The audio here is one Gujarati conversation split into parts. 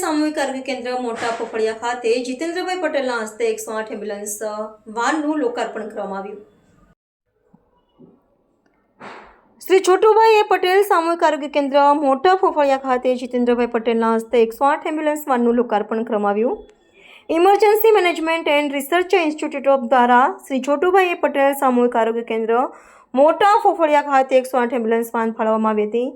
સામૂહિક આરોગ્ય કેન્દ્ર મોટા પોખડિયા ખાતે જીતેન્દ્રભાઈ પટેલના હસ્તે એકસો આઠ એમ્બ્યુલન્સ વાનનું લોકાર્પણ કરવામાં આવ્યું. શ્રી છોટુભાઈ પટેલ સામૂહિક આરોગ્ય કેન્દ્ર મોટા ફોફળિયા ખાતે જીતેન્દ્રભાઈ પટેલના હસ્તે એકસો આઠ એમ્બ્યુલન્સ, વાનનું લોકાર્પણ કરવામાં emergency management and research institute of દ્વારા શ્રી છોટુભાઈ પટેલ સામૂહિક આરોગ્ય કેન્દ્ર મોટા ફોફળિયા ખાતે એકસો આઠ એમ્બ્યુલન્સ, વાન ફાળવવામાં આવી હતી.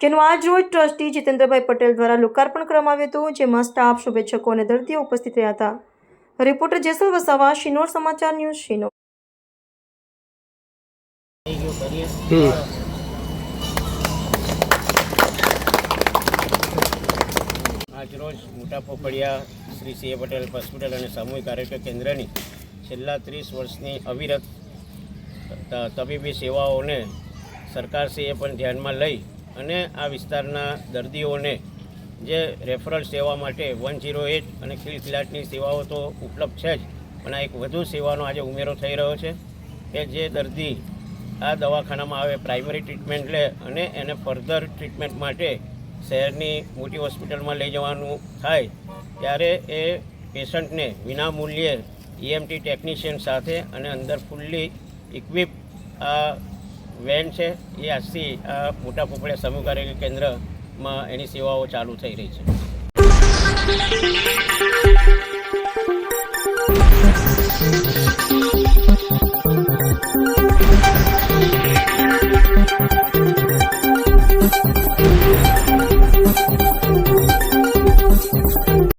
જેનું આજ રોજ ટ્રસ્ટી જીતેન્દ્રભાઈ પટેલ દ્વારા લોકાર્પણ કરવામાં આવ્યું હતું જેમાં સ્ટાફ શુભેચ્છકો અને દર્દીઓ ઉપસ્થિત રહ્યા હતા. રિપોર્ટર જેસલ વસાવા શિનોર સમાચાર ન્યૂઝ શિનોર. આજરોજ Mota Popadiya Shri C. A. Patel hospital અને સામૂહિક આરોગ્ય કેન્દ્રની છેલ્લા ત્રીસ વર્ષની અવિરત તબીબી સેવાઓને સરકારશ્રીએ પણ ધ્યાનમાં લઈ અને આ વિસ્તારના દર્દીઓને જે રેફરલ સેવા માટે વન જીરો એટ અને ખીલખીલાટની સેવાઓ તો ઉપલબ્ધ છે જ, પણ આ એક વધુ સેવાનો આજે ઉમેરો થઈ રહ્યો છે કે જે દર્દી આ દવાખાનામાં આવે, પ્રાઇમરી ટ્રીટમેન્ટ લે અને એને ફર્ધર ટ્રીટમેન્ટ માટે શહેરની મોટી હોસ્પિટલમાં લઈ જવાનું થાય, ત્યારે એ પેશન્ટને વિનામૂલ્યે ઈએમટી ટેકનિશિયન સાથે અને અંદર ફૂલ્લી ઇક્વિપ આ વેન છે, એ આજથી આ મોટા પોપડિયા સમૂહ કાર્ય કેન્દ્રમાં એની સેવાઓ ચાલુ થઈ રહી છે.